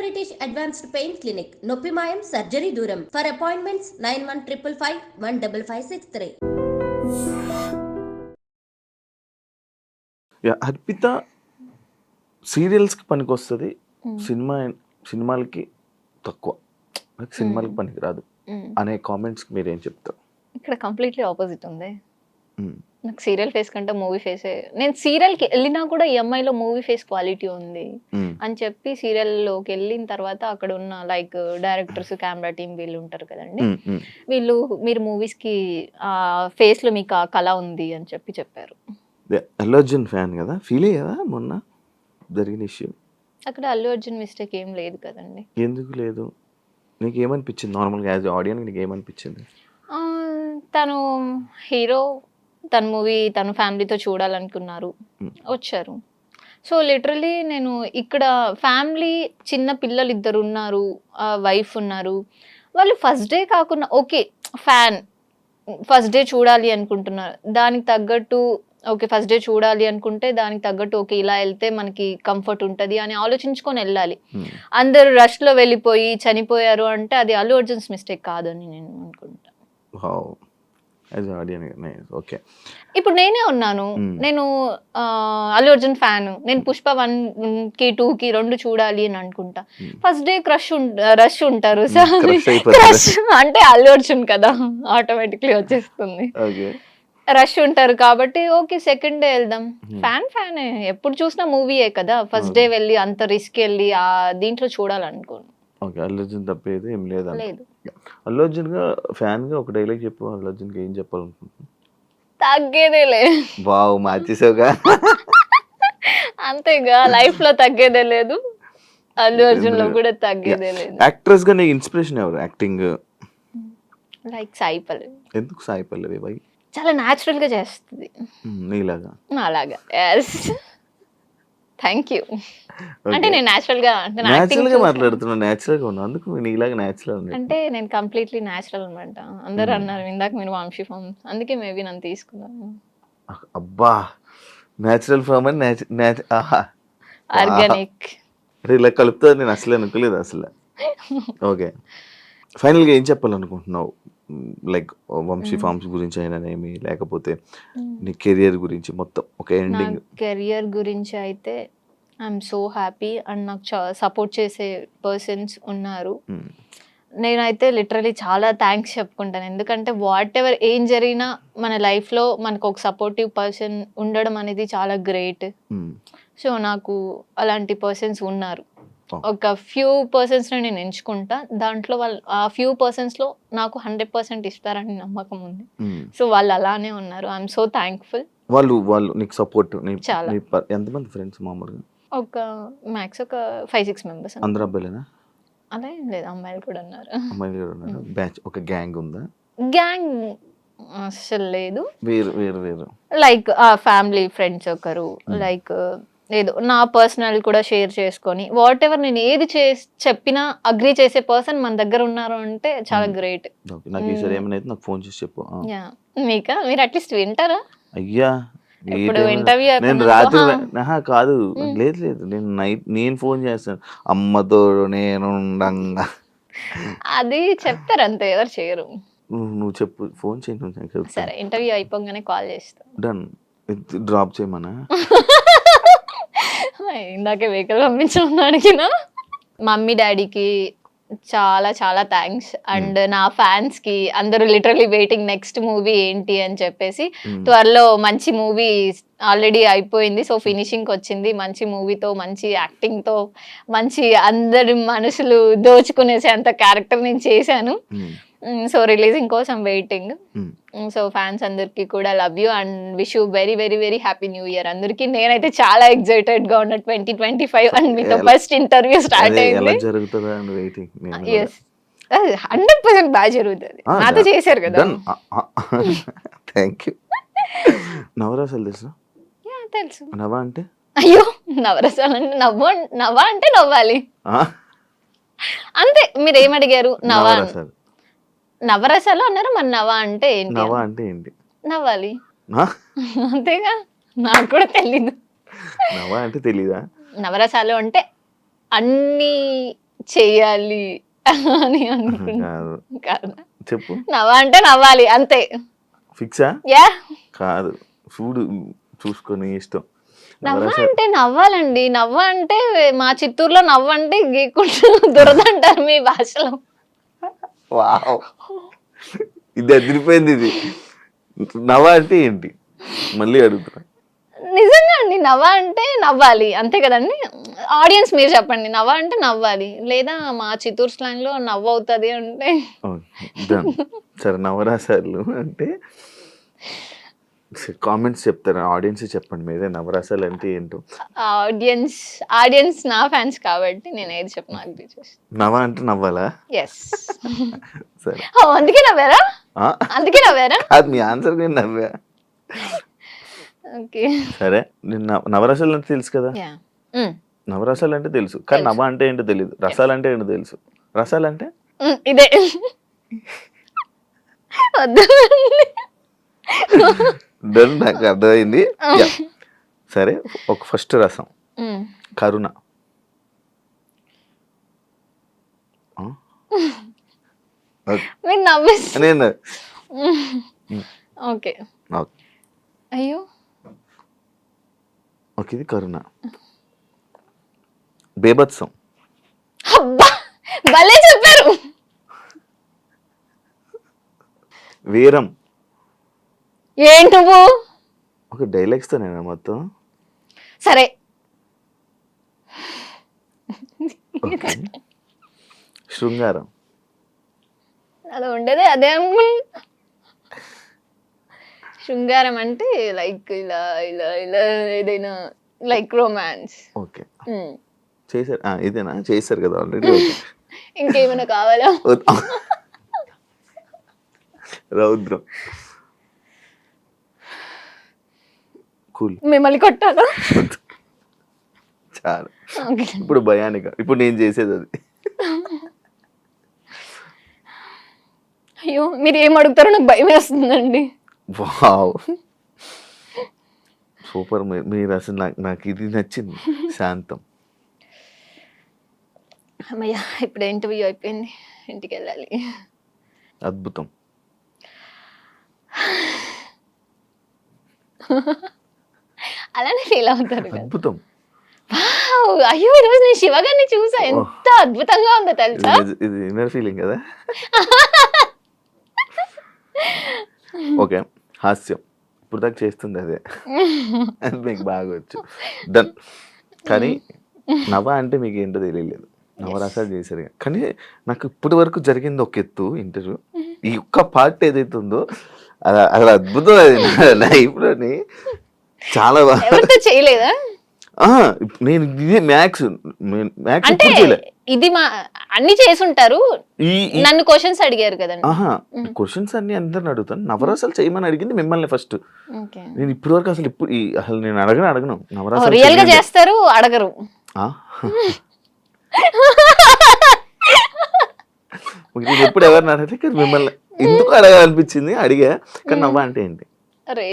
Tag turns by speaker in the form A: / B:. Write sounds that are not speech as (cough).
A: British advanced pain clinic నొప్పి మాయం surgery దూరం. For appointments nine one triple five one double five six three
B: yeah, Arpita సీరియల్స్కి పనికి వస్తుంది cinema సినిమాలకి తక్కువ. నాకు సినిమాలకి పనికి రాదు అనే కామెంట్స్కి మీరు ఏం చెప్తారు?
C: ఇక్కడ కంప్లీట్లీ ఆపోజిట్ ఉంది. నాకు సీరియల్ ఫేస్ కంటే మూవీ ఫేసే. నేను సీరియల్కి వెళ్ళినా కూడా ఈ అమ్మాయిలో మూవీ ఫేస్ క్వాలిటీ ఉంది. అని చెప్పి సీరియల్లోకి వెళ్ళిన తర్వాత అక్కడ ఉన్న లైక్ డైరెక్టర్స్ కెమెరా టీం వీళ్ళు ఉంటారు కదండి. వీళ్ళు మీరు మూవీస్కి ఆ ఫేస్లో మీకు ఆ కళ ఉంది అని చెప్పి చెప్పారు.
B: అల్లు అర్జున్ ఫ్యాన్ కదా? ఫీల్ అయ్యారా మొన్న? జరిగిన ఇష్యూ.
C: అక్కడ అల్లు అర్జున్ మిస్టేక్ ఏం లేదు కదండి.
B: ఎందుకు లేదు? నీకు ఏమనిపించింది నార్మల్గా యాజ్ ఆడియన్స్ నీకు ఏమనిపించింది
C: ఆ, తను హీరో తన మూవీ తన ఫ్యామిలీతో చూడాలనుకున్నారు. వచ్చారు. సో లిటరలీ నేను ఇక్కడ ఫ్యామిలీ చిన్న పిల్లలు ఇద్దరు ఉన్నారు వైఫ్ ఉన్నారు. వాళ్ళు ఫస్ట్ డే కాకుండా ఓకే ఫ్యాన్ ఫస్ట్ డే చూడాలి అనుకుంటున్నారు దానికి తగ్గట్టు ఓకే ఫస్ట్ డే చూడాలి అనుకుంటే దానికి తగ్గట్టు ఓకే ఇలా వెళ్తే మనకి కంఫర్ట్ ఉంటుంది అని ఆలోచించుకొని వెళ్ళాలి. అందరూ రష్లో వెళ్ళిపోయి చనిపోయారు అంటే అది అల్లు అర్జున్స్ మిస్టేక్ కాదని నేను అనుకుంటా.
B: వావ్. యాజ్ ఆడియన్స్ ఓకే
C: ఇప్పుడు నేనే ఉన్నాను.
B: Hmm.
C: నేను అల్లు అర్జున్ ఫ్యాన్. నేను పుష్ప వన్కి టూ కి రెండు చూడాలి అని అనుకుంటా.
B: Hmm.
C: First day crush rush ఉంటారు.
B: Hmm. (laughs)
C: క్రష్ అంటే అల్లు అర్జున్ కదా ఆటోమేటిక్లీ వచ్చేస్తుంది. రష్ ఉంటారు కాబట్టి ఓకే సెకండ్ డే వెళ్దాం. Fan fan. ఎప్పుడు చూసినా మూవీయే కదా. ఫస్ట్ డే వెళ్ళి అంత రిస్క్ వెళ్ళి ఆ దీంట్లో చూడాలనుకోను.
B: ఓకే అల్లు అర్జున్ తప్పేది ఏం లేదా
C: లేదు.
B: అల్లు అర్జున్గా ఫ్యాన్గా ఒక డైలాగ్ చెప్పు అల్లు అర్జున్కి ఏం చెప్పాలనుకుంటున్నాను
C: తగ్గేదేలే.
B: వావ్ మార్చేసావుగా?
C: అంతేగా లైఫ్లో తగ్గేదే లేదు. అల్లు అర్జున్లో కూడా తగ్గేదే లేదు.
B: యాక్ట్రెస్గా నీకు ఇన్స్పిరేషన్ ఎవరు? యాక్టింగ్?
C: లైక్ సాయి పల్లవి.
B: ఎందుకు సాయి పల్లవి? బై
C: చాలా న్యాచురల్గా చేస్తుంది
B: నీలాగా?
C: అలాగా ఎస్ థ్యాంక్ యూ అంటే నేను న్యాచురల్గా అంటే నా acting
B: న్యాచురల్గా
C: చూసి-
B: మాట్లాడుతున్నా న్యాచురల్గా ఉన్నా అందుకు నీలాగా న్యాచురల్
C: అంటే నేను కంప్లీట్లీ న్యాచురల్ అనమాట అందరూ అన్నారు ఇందాక మీరు వంశీ ఫామ్ అందుకే మేబీ నన్ను తీసుకున్నాను.
B: అబ్బా! న్యాచురల్ ఫామ్ అని
C: ఆర్గానిక్
B: ఇలా కలుపుతుంది నేను అసలు అనుకోలేదు అసలు. (laughs) ఓకే ఫైనల్గా ఏం చెప్పాలనుకుంటున్నావు? లైక్ వంశీ ఫార్మ్స్ గురించి అయినానేమి లేకపోతే నీ కెరియర్ గురించి మొత్తం ఒక ఎండింగ్
C: కెరియర్ గురించి అయితే ఐఎమ్ సో హ్యాపీ అండ్ నాకు సపోర్ట్ చేసే పర్సన్స్ ఉన్నారు. నేనైతే లిటరలీ చాలా థ్యాంక్స్ చెప్పుకుంటాను. ఎందుకంటే వాట్ ఎవర్ ఏం జరిగినా మన లైఫ్లో మనకు ఒక సపోర్టివ్ పర్సన్ ఉండడం అనేది చాలా గ్రేట్ సో నాకు అలాంటి పర్సన్స్ ఉన్నారు. ఒక ఫ్యూ పర్సన్స్ని నేను ఎంచుకుంటా. దాంట్లో వాళ్ళు ఆ ఫ్యూ పర్సన్స్లో నాకు హండ్రెడ్ పర్సెంట్ ఇస్తారని నమ్మకం ఉంది. సో వాళ్ళు అలానే ఉన్నారు. ఐఎమ్ సో థ్యాంక్ఫుల్
B: వాళ్ళు వాళ్ళు నీకు సపోర్ట్
C: చాలా.
B: ఎంతమంది ఫ్రెండ్స్ మామూలుగా?
C: ఒక మ్యాక్స్ ఒక ఫైవ్ సిక్స్ మెంబర్స్
B: అందరు అబ్బాయిలేనా?
C: అదే ఏం లేదు. అమ్మాయిలు కూడా ఉన్నారు.
B: అమ్మాయిలు కూడా ఉన్నారు. బ్యాచ్ ఒక గ్యాంగ్ ఉందా?
C: గ్యాంగ్ అసలు లేదు.
B: వేరు వేరు వేరు.
C: లైక్ ఆ ఫ్యామిలీ ఫ్రెండ్స్ ఒకరు. లైక్ ఏదో నా పర్సనల్ కూడా షేర్ చేసుకొని వాట్ ఎవర్ నేను ఏది చే చెప్పినా అగ్రి చేసే పర్సన్ మన దగ్గర ఉన్నారు అంటే చాలా. గ్రేట్
B: నాకు ఈసారి. ఏమైనా అయితే నాకు ఫోన్ చేసి చెప్పు.
C: మీకా? మీరు అట్లీస్ట్ వింటారా?
B: అయ్యా నేను రాత్రి కాదు లేదు లేదు. నేను నైట్ నేను ఫోన్ చేస్తాను. అమ్మతో నేను ఉండంగా.
C: అది చెప్తారు అంతే ఎవరు చేయరు.
B: నువ్వు చెప్పు ఫోన్ చేయి నువ్వు నాకు చెప్తా.
C: సరే ఇంటర్వ్యూ అయిపోగానే కాల్ చేస్తా.
B: Done drop చేయమనా? (laughs)
C: ఇందాకే వెహికల్ పంపించమని అడిగిన మమ్మీ డాడీకి చాలా చాలా థ్యాంక్స్ అండ్ నా ఫ్యాన్స్కి అందరూ లిటరలీ వెయిటింగ్ నెక్స్ట్ మూవీ ఏంటి అని చెప్పేసి
B: Mm.
C: త్వరలో మంచి మూవీ ఆల్రెడీ అయిపోయింది. సో ఫినిషింగ్ వచ్చింది. మంచి మూవీతో మంచి యాక్టింగ్తో మంచి అందరి మనసులు దోచుకునేసే అంత క్యారెక్టర్ నేను చేశాను.
B: Mm.
C: సో రిలీజింగ్ కోసం వెయిటింగ్. సో ఫ్యాన్స్ అందరికి కూడా love you and wish you very very very happy new year అందరికి నేనైతే చాలా ఎక్సైటెడ్గా ఉన్నా ట్వంటీ ట్వంటీ ఫైవ్ అండ్ మీతో ఫస్ట్ ఇంటర్వ్యూ స్టార్ట్ అయింది. హండ్రెడ్ పర్సెంట్ బాగా జరుగుతుంది. నాతో. చేశారు కదా.
B: థ్యాంక్ యూ నవరాసాలు తెలుసా?
C: తెలుసు.
B: నవ అంటే?
C: అయ్యో నవరసాలు అంటే నవ్వు నవ్వా అంటే నవ్వాలి? అంతే మీరు ఏమడిగారు నవా
B: నవరసాలు
C: అన్నారు మరి నవా అంటే ఏంటి
B: నవ అంటే ఏంటి?
C: నవ్వాలి? అంతేగా? నాకు కూడా తెలీదు.
B: నవ అంటే తెలీదా?
C: నవరసాలు అంటే అన్ని చెయ్యాలి అని
B: కాదు. చెప్పు.
C: నవ్వ అంటే నవ్వాలి అంతే.
B: ఫిక్సా?
C: యా.
B: కాదు. చూడు చూసుకొని ఇష్టం.
C: నవ్వ అంటే నవ్వాలండి. నవ్వ అంటే మా చిత్తూరులో నవ్వ అంటే గీకుంటూ (laughs) దురదంటారు మీ భాషలో.
B: వావ్. ఇది అదిరిపోయింది ఇది. నవ్వ అంటే ఏంటి? మళ్ళీ అడుగుతున్నా.
C: నిజంగా అండి నవ్వ అంటే నవ్వాలి. అంతే కదండి? ఆడియన్స్ మీరు చెప్పండి నవ్వ అంటే నవ్వాలి. లేదా మా చిత్తూరు స్లాంగ్లో నవ్వు అవుతుంది అంటే
B: సరే నవరసాలు అంటే కామెంట్స్ చెప్తారు? ఆడియన్స్ చెప్పండి. మీరే నవరసాలు అంటే ఏంటో.
C: ఆడియన్స్ ఆడియన్స్ నా ఫ్యాన్స్ కాబట్టి నేను ఏది చెప్పిన అగ్రీ
B: నవ్వ అంటే నవ్వాలా?
C: ఎస్
B: సరే.
C: అందుకే నవ్వారా? అందుకే నవ్వారా?
B: అది మీ ఆన్సర్ నేను నవ్వా.
C: ఓకే.
B: సరే. నేను నవ- నవరసాలు అంటే తెలుసు కదా?
C: యా
B: నవరసాలు అంటే తెలుసు. కానీ నవ్వ అంటే ఏంటో తెలియదు రసాలు అంటే ఏంటో తెలుసు. రసాలు అంటే?
C: ఇదే. వద్దు. (laughs)
B: డన్ నాకు అర్థమైంది. సరే ఒక ఫస్ట్ రసం. కరుణ. నేను
C: ఓకే.
B: ఓకే.
C: అయ్యో.
B: ఓకే ఇది కరుణ.
C: అబ్బా! భలే చెప్పారు.
B: వీరం.
C: ఏంటి నువ్వు?
B: ఒక డైలాగ్స్తో నేను మొత్తం.
C: సరే.
B: శృంగారం.
C: అది ఉండేదే అదే. శృంగారం అంటే లైక్ ఇలా ఇలా ఇలా ఏదైనా లైక్ రొమాన్స్
B: ఓకే. చేశారు. ఇదేనా? చేశారు కదా ఆల్రెడీ
C: ఇంకేమైనా కావాలా?
B: రౌద్రం. కూల్
C: మిమ్మల్ని కొట్టాలా?
B: చాలు. ఇప్పుడు భయానిక. ఇప్పుడు నేను చేసేది అది.
C: అయ్యో మీరు ఏం అడుగుతారో నాకు భయం వేస్తుందండి.
B: వావ్. సూపర్. మీరు అసలు నాకు నాకు ఇది నచ్చింది. శాంతం.
C: అమ్మయ్య ఇప్పుడు ఇంటర్వ్యూ అయిపోయింది. ఇంటికి వెళ్ళాలి.
B: అద్భుతం.
C: అవుతారు కదా.
B: అద్భుతం.
C: అయ్యో ఈరోజు నేను శివగారిని చూసా. ఎంత అద్భుతంగా ఉందో తెలుసా?
B: ఇది ఇన్నర్ ఫీలింగ్ కదా. (laughs) ఓకే హాస్యం. ఇప్పుడు దాకా చేస్తుంది అదే. (laughs) అది మీకు బాగా వచ్చు డన్ కానీ (laughs) నవ అంటే మీకు ఏంటో తెలియలేదు. నవరసాలు చేశారు. కానీ నాకు ఇప్పటి వరకు జరిగింది ఒక ఎత్తు ఇంటర్వ్యూ ఈ ఒక్క పార్ట్ ఏదైతే ఉందో అది అది అద్భుతం అది. లైఫ్లోని చాలా బాగా
C: ఎవరితో చేయలేదా?
B: నేను ఇది మ్యాథ్స్ మ్యాథ్స్
C: అంటే ఇది మా అన్ని ఉంటారు నన్ను క్వశ్చన్స్ అడిగారు కదండి.
B: క్వశ్చన్స్ అన్ని అందరిని అడుగుతాను. నవరసాలు చేయమని అడిగింది మిమ్మల్ని ఫస్ట్ నేను ఇప్పటి వరకు అసలు ఇప్పుడు అసలు నేను అడగను అడగను. నవరసాలు రియల్గా.
C: చేస్తారు అడగరు? (laughs)
B: నేను ఎప్పుడు ఎవరిని అడగలే కానీ మిమ్మల్ని ఎందుకు అడగాలనిపించింది? అడిగా. కానీ నవ్వ అంటే ఏంటి?
C: అరే.